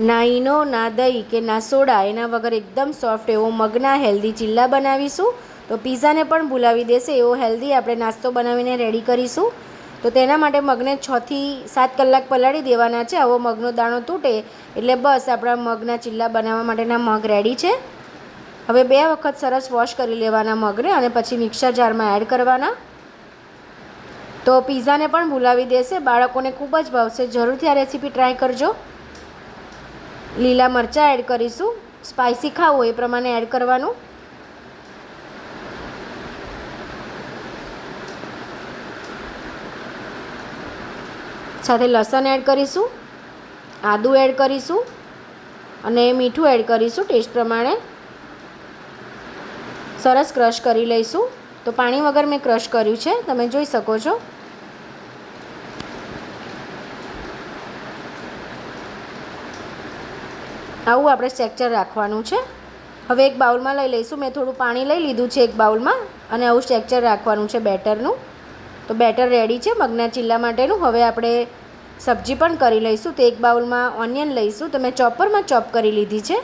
ના ઈનો, ના દહીં કે ના સોડા, એના વગર એકદમ સોફ્ટ એવો મગના હેલ્ધી ચીલ્લા બનાવીશું. તો પીઝાને પણ ભૂલાવી દેશે, એવો હેલ્ધી આપણે નાસ્તો બનાવીને રેડી કરીશું. તો તેના માટે મગને છથી સાત કલાક પલાળી દેવાના છે. આવો મગનો દાણો તૂટે, એટલે બસ આપણા મગના ચીલ્લા બનાવવા માટેના મગ રેડી છે. હવે બે વખત સરસ વોશ કરી લેવાના મગને અને પછી મિક્સર જારમાં એડ કરવાના. તો પીઝાને પણ ભૂલાવી દેશે. બાળકોને ખૂબ જ ભાવશે. જરૂરથી આ રેસીપી ટ્રાય કરજો. લીલા મરચાં એડ કરીશું. સ્પાઇસી ખાવું એ પ્રમાણે એડ કરવાનું. સાથે લસણ એડ કરીશું. આદું એડ કરીશું. અને મીઠું એડ કરીશું ટેસ્ટ પ્રમાણે. સરસ ક્રશ કરી લઈશું. તો પાણી વગર મેં ક્રશ કર્યું છે. તમે જોઈ શકો છો. આવું આપણે સ્ટ્રેક્ચર રાખવાનું છે. હવે એક બાઉલમાં લઈ લઈશું. મેં થોડું પાણી લઈ લીધું છે એક બાઉલમાં અને આવું સ્ટ્રેક્ચર રાખવાનું છે બેટરનું. તો બેટર રેડી છે મગના ચીલ્લા માટેનું. હવે આપણે સબ્જી પણ કરી લઈશું. તો એક બાઉલમાં ઓનિયન લઈશું. તો મેં ચોપરમાં ચોપ કરી લીધી છે.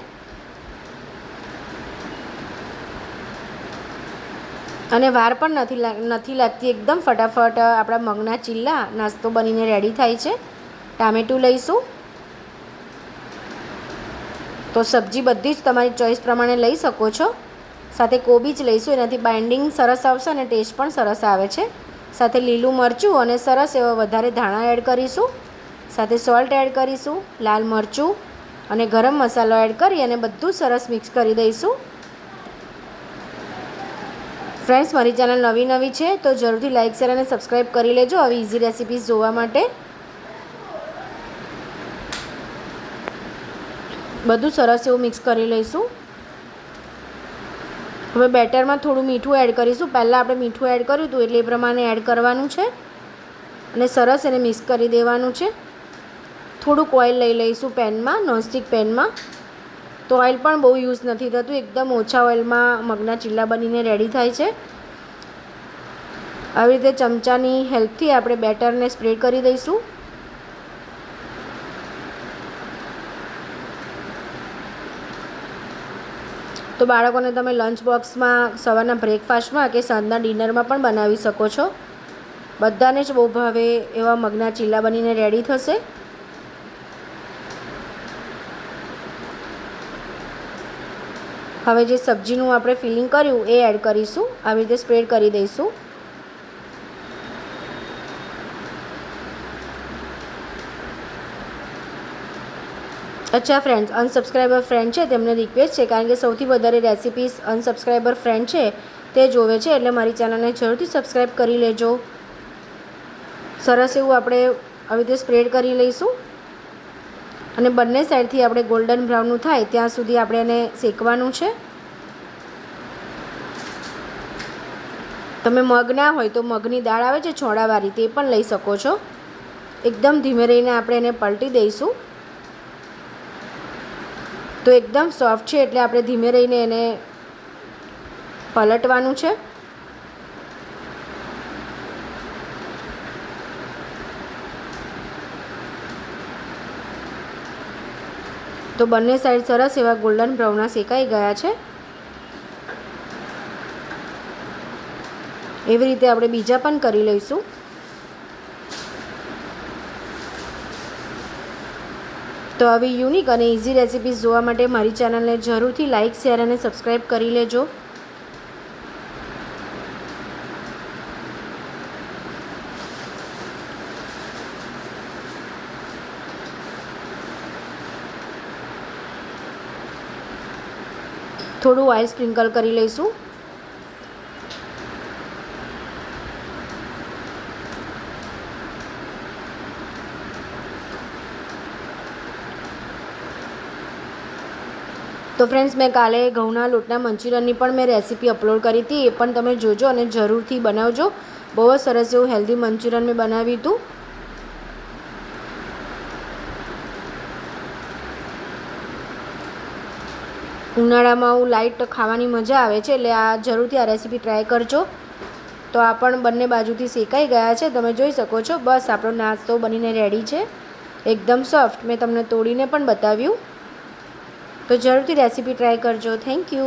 અને વાર પણ નથી નથી લાગતી. એકદમ ફટાફટ આપણા મગના ચીલ્લા નાસ્તો બનીને રેડી થાય છે. ટામેટું લઈશું. તો સબ્જી બધી જ તમારી ચોઈસ પ્રમાણે લઈ શકો છો. સાથે કોબી જ લઈશું, એનાથી બાઇન્ડિંગ સરસ આવશે અને ટેસ્ટ પણ સરસ આવે છે. સાથે લીલું મરચું અને સરસ એવા વધારે ધાણા એડ કરીશું. સાથે સોલ્ટ એડ કરીશું, લાલ મરચું અને ગરમ મસાલો એડ કરી અને બધું સરસ મિક્સ કરી દઈશું. ફ્રેન્ડ્સ, મારી ચેનલ નવી નવી છે તો જરૂરથી લાઇક શેર અને સબસ્ક્રાઈબ કરી લેજો. આવી ઇઝી રેસિપીઝ જોવા માટે બધું સરસ એવું મિક્સ કરી લઈશું. હવે બેટરમાં થોડું મીઠું એડ કરીશું. પહેલાં આપણે મીઠું એડ કર્યું હતું એટલે એ પ્રમાણે એડ કરવાનું છે. અને સરસ એને મિક્સ કરી દેવાનું છે. થોડુંક ઓઇલ લઈ લઈશું પેનમાં, નોનસ્ટિક પેનમાં. તો ઓઇલ પણ બહુ યુઝ નથી થતું. એકદમ ઓછા ઓઇલમાં મગના ચીલ્લા બનીને રેડી થાય છે. આવી રીતે ચમચાની હેલ્પથી આપણે બેટરને સ્પ્રેડ કરી દઈશું. તો બાળકોને તમે લંચ બોક્સમાં સવારના બ્રેકફાસ્ટમાં કે સાંજના ડિનરમાં પણ બનાવી શકો છો. બધાને જ બહુ ભાવે એવા મગના ચીલા બનીને રેડી થશે. હવે જે સબ્જીનું આપણે ફિલિંગ કર્યું, એ એડ કરીશું. આવી રીતે સ્પ્રેડ કરી દઈશું. અચ્છા ફ્રેન્ડ્સ અનસબસ્ક્રાઈબર ફ્રેન્ડ છે તેમને રિક્વેસ્ટ છે, કારણ કે સૌથી વધારે રેસિપીસ અનસબસ્ક્રાઈબર ફ્રેન્ડ છે, તે જોવે છે, એટલે મારી ચેનલને જરૂરથી સબસ્ક્રાઈબ કરી લેજો. સરસ એવું આપણે આવી રીતે સ્પ્રેડ કરી લઈશું. અને બંને સાઈડથી આપણે ગોલ્ડન બ્રાઉનનું થાય, ત્યાં સુધી આપણે એને શેકવાનું છે. તમે મગ ના હોય તો મગની દાળ આવે છે, છોડાવાળી, તે પણ લઈ શકો છો. એકદમ ધીમે રહીને આપણે એને પલટી દઈશું. તો એકદમ સોફ્ટ છે એટલે આપણે ધીમે રહીને એને પલટવાનું છે. તો બંને સાઈડ સરસ એવા ગોલ્ડન બ્રાઉનના શેકાઈ ગયા છે. એવી રીતે આપણે બીજા પણ કરી લઈશું. તો આવી યુનિક અને ઇઝી રેસિપીઝ જોવા માટે મારી ચેનલને જરૂરથી લાઇક શેર અને સબસ્ક્રાઈબ કરી લેજો. થોડું ઓઇલ સ્પ્રિંકલ કરી લઈશું. તો ફ્રેન્ડ્સ મેં કાલે ઘઉંના લોટના મંચુરિયનની પણ મેં રેસીપી અપલોડ કરી હતી. એ પણ તમે જોજો અને જરૂરથી બનાવજો. બહુ જ સરસ એવું હેલ્ધી મંચુરિયન મેં બનાવ્યું હતું. ઉનાળામાં આવું લાઇટ ખાવાની મજા આવે છે, એટલે આ જરૂરથી આ રેસીપી ટ્રાય કરજો. તો આ પણ બંને બાજુથી શેકાઈ ગયા છે, તમે જોઈ શકો છો. બસ આપણો નાસ્તો બનીને રેડી છે. એકદમ સોફ્ટ મેં તમને તોડીને પણ બતાવ્યું. તો જરૂરથી રેસીપી ટ્રાય કરજો. Thank you